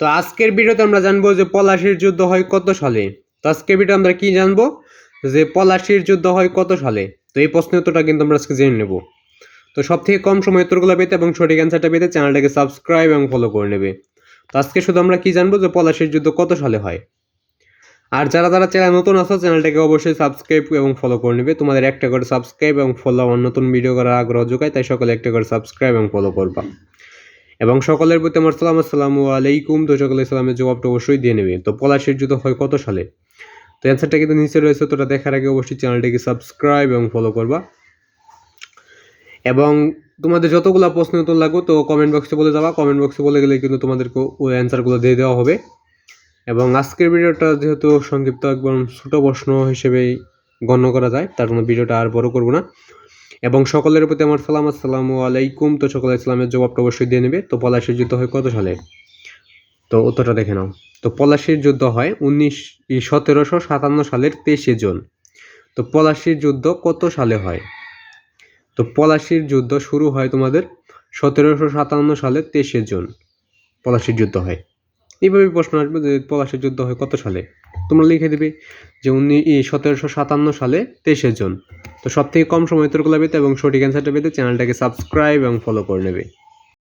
তো আজকের ভিডিওতে আমরা জানব যে পলাশির যুদ্ধ হয় কত সালে। তো আজকের ভিডিও আমরা কি জানব? যে পলাশির যুদ্ধ হয় কত সালে? তো এই প্রশ্নের উত্তরটা কিন্তু আমরা আজকে জেনে নেব। তো সব থেকে কম সময় উত্তরগুলো পেতে এবং সঠিক অ্যান্সারটা পেতে চ্যানেলটাকে সাবস্ক্রাইব এবং ফলো করে নেবে। তো আজকে শুধু আমরা কি জানব যে পলাশির যুদ্ধ কত সালে হয়? আর যারা যারা চ্যানেল নতুন আছো, চ্যানেলটাকে অবশ্যই সাবস্ক্রাইব এবং ফলো করে নেবে। তোমাদের একটা করে সাবস্ক্রাইব এবং ফলো আমার নতুন ভিডিও করার আগ্রহ যোগায়, তাই সকলে একটা করে সাবস্ক্রাইব এবং ফলো করবা। এবং সকলের প্রতি আমার সালাম, আসসালামু আলাইকুম। তো সকলে সালামের জবাবটা অবশ্যই দিয়ে নেবে। তো পলাশের যুদ্ধ হয় কত সালে? তো অ্যান্সারটা কিন্তু নিচে রয়েছে তোটা দেখার আগে অবশ্যই চ্যানেলটিকে সাবস্ক্রাইব এবং ফলো করবা। এবং তোমাদের যতগুলো প্রশ্ন উত্তর লাগবে, তো কমেন্ট বক্সে বলে যাবা। কমেন্ট বক্সে বলে গেলে কিন্তু তোমাদেরকে ওই অ্যান্সারগুলো দিয়ে দেওয়া হবে। এবং আজকের ভিডিওটা যেহেতু সংক্ষিপ্ত একদম ছোটো প্রশ্ন হিসেবেই গণ্য করা যায়, তার জন্য ভিডিওটা আর বড় করব না। এবং সকলের প্রতি আমার সালাম, আসসালামু আলাইকুম। তো সকলে ইসলামের জবাবটা অবশ্যই দিয়ে নেবে। তো পলাশির যুদ্ধ হয় কত সালে? তো উত্তরটা দেখে নাও। তো পলাশির যুদ্ধ হয় উনিশ সতেরোশো সাতান্ন সালের তেইশে জুন। তো পলাশির যুদ্ধ কত সালে হয়? তো পলাশির যুদ্ধ শুরু হয় তোমাদের সতেরোশো সাতান্ন সালের তেইশে জুন। পলাশির যুদ্ধ হয়। এইভাবে প্রশ্ন আসবে যে পলাশের যুদ্ধ হয় কত সালে? তোমরা লিখে দিবে যে উনি সতেরোশো সাতান্ন সালে তেইশে জুন। তো সব থেকে কম সময় উত্তরগুলো পেতে এবং সঠিক অ্যান্সারটা পেতে চ্যানেলটাকে সাবস্ক্রাইব এবং ফলো করে নেবে।